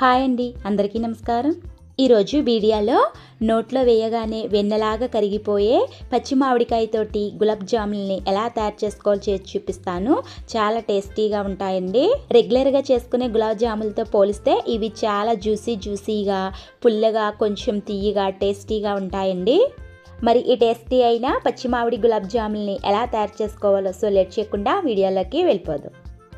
Hi అండి అందరికీ నమస్కారం. ఈరోజు వీడియోలో నోట్లో వేయగానే వెన్నలాగా కరిగిపోయే పచ్చి మామిడికాయతోటి గులాబ్ జాములని ఎలా తయారు చేసుకోవాలో చేసి చూపిస్తాను. చాలా టేస్టీగా ఉంటాయండి. రెగ్యులర్గా చేసుకునే గులాబ్ జాములతో పోలిస్తే ఇవి చాలా జ్యూసీ జ్యూసీగా పుల్లగా కొంచెం తీయగా టేస్టీగా ఉంటాయండి. మరి ఈ టేస్టీ అయిన పచ్చి మామిడి గులాబ్ జాములని ఎలా తయారు చేసుకోవాలో సో లేట్ చేయకుండా వీడియోలోకి వెళ్ళిపోదాం.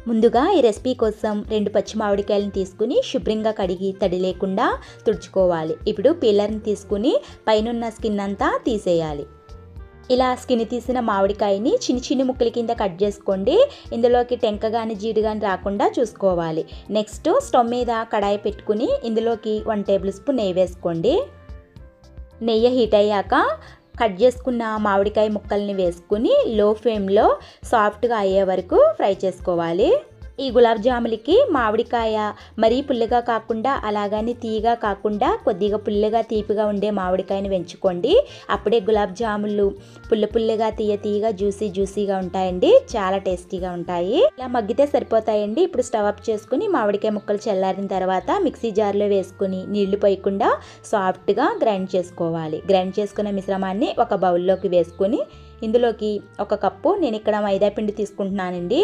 ముందుగా ఈ రెసిపీ కోసం రెండు పచ్చి మామిడికాయలను తీసుకుని శుభ్రంగా కడిగి తడి లేకుండా తుడుచుకోవాలి. ఇప్పుడు పీలర్ని తీసుకుని పైనున్న స్కిన్ అంతా తీసేయాలి. ఇలా స్కిన్ తీసిన మామిడికాయని చిన్న చిన్న ముక్కల కింద కట్ చేసుకోండి. ఇందులోకి టెంక కానీ జీడి కానీ రాకుండా చూసుకోవాలి. నెక్స్ట్ స్టవ్ మీద కడాయి పెట్టుకుని ఇందులోకి వన్ టేబుల్ స్పూన్ నెయ్యి వేసుకోండి. నెయ్యి హీట్ అయ్యాక కట్ చేసుకున్న మామిడికాయ ముక్కల్ని వేసుకుని లో ఫ్లేమ్లో సాఫ్ట్గా అయ్యే వరకు ఫ్రై చేసుకోవాలి. ఈ గులాబ్ జాములకి మామిడికాయ మరీ పుల్లగా కాకుండా అలాగని తీయగా కాకుండా కొద్దిగా పుల్లగా తీపిగా ఉండే మామిడికాయని పెంచుకోండి అప్పుడే గులాబ్ జాములు పుల్ల పుల్లగా తీయ తీయగా జ్యూసీ జ్యూసీగా ఉంటాయండి. చాలా టేస్టీగా ఉంటాయి. ఇలా మగ్గితే సరిపోతాయండి. ఇప్పుడు స్టవ్ అప్ చేసుకుని మామిడికాయ ముక్కలు చల్లారిన తర్వాత మిక్సీ జార్లో వేసుకుని నీళ్ళు పోయకుండా సాఫ్ట్గా గ్రైండ్ చేసుకోవాలి. గ్రైండ్ చేసుకున్న మిశ్రమాన్ని ఒక బౌల్లోకి వేసుకుని ఇందులోకి ఒక కప్పు నేను ఇక్కడ మైదా పిండి తీసుకుంటున్నానండి.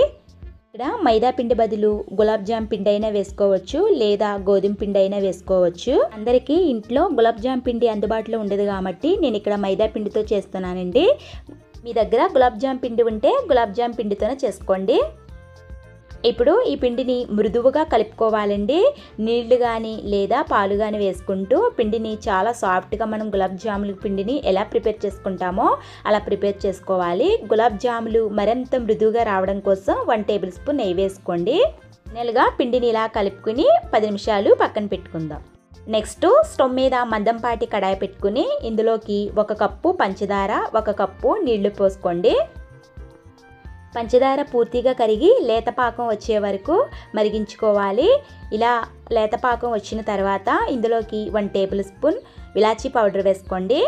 ఇక్కడ మైదా పిండి బదులు గులాబ్ జామ్ పిండి అయినా వేసుకోవచ్చు లేదా గోధుమ పిండి అయినా వేసుకోవచ్చు. అందరికీ ఇంట్లో గులాబ్ జామ్ పిండి అందుబాటులో ఉండదు కాబట్టి నేను ఇక్కడ మైదా పిండితో చేస్తున్నానండి. మీ దగ్గర గులాబ్ జామ్ పిండి ఉంటే గులాబ్ జామ్ పిండితోనే చేసుకోండి. ఇప్పుడు ఈ పిండిని మృదువుగా కలుపుకోవాలండి. నీళ్ళు కానీ లేదా పాలు కానీ వేసుకుంటూ పిండిని చాలా సాఫ్ట్గా మనం గులాబ్ జాములు పిండిని ఎలా ప్రిపేర్ చేసుకుంటామో అలా ప్రిపేర్ చేసుకోవాలి. గులాబ్ జాములు మరింత మృదువుగా రావడం కోసం వన్ టేబుల్ స్పూన్ నెయ్యి వేసుకోండి. నెలగా పిండిని ఇలా కలుపుకుని పది నిమిషాలు పక్కన పెట్టుకుందాం. నెక్స్ట్ స్టవ్ మీద మందంపాటి కడాయి పెట్టుకుని ఇందులోకి ఒక కప్పు పంచదార ఒక కప్పు నీళ్ళు పోసుకోండి. పంచదార పూర్తిగా కరిగి లేతపాకం వచ్చే వరకు మరిగించుకోవాలి. ఇలా లేతపాకం వచ్చిన తర్వాత ఇందులోకి వన్ టేబుల్ స్పూన్ ఇలాచీ పౌడర్ వేసుకోండి.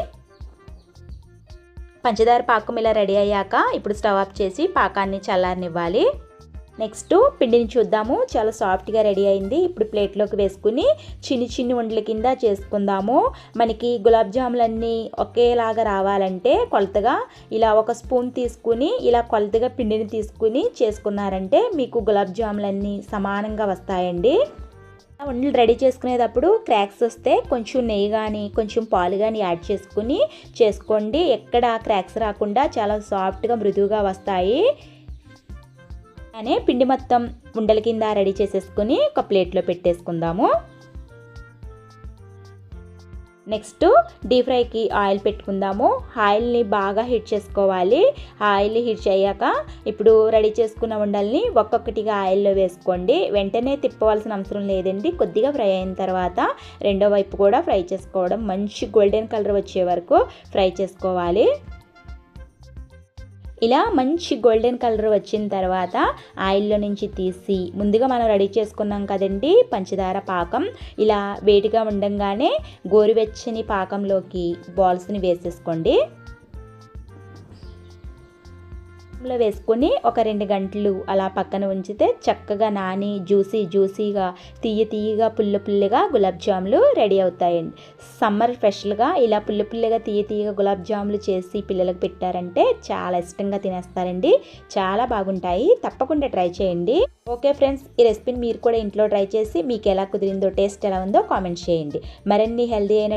పంచదార పాకం ఇలా రెడీ అయ్యాక ఇప్పుడు స్టవ్ ఆఫ్ చేసి పాకాన్ని చల్లారనివ్వాలి. నెక్స్ట్ పిండిని చూద్దాము. చాలా సాఫ్ట్గా రెడీ అయింది. ఇప్పుడు ప్లేట్లోకి వేసుకుని చిన్ని చిన్ని ఉండల కింద చేసుకుందాము. మనకి గులాబ్ జాములన్నీ ఒకేలాగా రావాలంటే కొలతగా ఇలా ఒక స్పూన్ తీసుకుని ఇలా కొలతగా పిండిని తీసుకుని చేసుకున్నారంటే మీకు గులాబ్ జాములన్నీ సమానంగా వస్తాయండి. వండలు రెడీ చేసుకునేటప్పుడు క్రాక్స్ వస్తే కొంచెం నెయ్యి కానీ కొంచెం పాలు కానీ యాడ్ చేసుకుని చేసుకోండి. ఎక్కడ క్రాక్స్ రాకుండా చాలా సాఫ్ట్గా మృదువుగా వస్తాయి. అనే పిండి మొత్తం ఉండల కింద రెడీ చేసేసుకుని ఒక ప్లేట్లో పెట్టేసుకుందాము. నెక్స్ట్ డీప్ ఫ్రైకి ఆయిల్ పెట్టుకుందాము. ఆయిల్ని బాగా హీట్ చేసుకోవాలి. ఆయిల్ హీట్ అయ్యాక ఇప్పుడు రెడీ చేసుకున్న ఉండల్ని ఒక్కొక్కటిగా ఆయిల్లో వేసుకోండి. వెంటనే తిప్పవలసిన అవసరం లేదండి. కొద్దిగా ఫ్రై అయిన తర్వాత రెండో వైపు కూడా ఫ్రై చేసుకోవడం మంచి గోల్డెన్ కలర్ వచ్చే వరకు ఫ్రై చేసుకోవాలి. ఇలా మంచి గోల్డెన్ కలర్ వచ్చిన తర్వాత ఆయిల్లో నుంచి తీసి ముందుగా మనం రెడీ చేసుకున్నాం కదండి పంచదార పాకం. ఇలా వేడిగా ఉండంగానే గోరువెచ్చని పాకంలోకి బాల్స్ని వేసేసుకోండి. లో వేసుకొని ఒక రెండు గంటలు అలా పక్కన ఉంచితే చక్కగా నాని జ్యూసీ జ్యూసీగా తీయ తీయగా పుల్ల పుల్లగా గులాబ్ జాములు రెడీ అవుతాయండి సమ్మర్ స్పెషల్గా ఇలా పుల్ల పుల్లగా తీయ తీయగా గులాబ్ జాములు చేసి పిల్లలకు పెట్టారంటే చాలా ఇష్టంగా తినేస్తారండి. చాలా బాగుంటాయి. తప్పకుండా ట్రై చేయండి. ఓకే ఫ్రెండ్స్ ఈ రెసిపీని మీరు కూడా ఇంట్లో ట్రై చేసి మీకు ఎలా కుదిరిందో టేస్ట్ ఎలా ఉందో కామెంట్ చేయండి. మరిన్ని హెల్దీ అయిన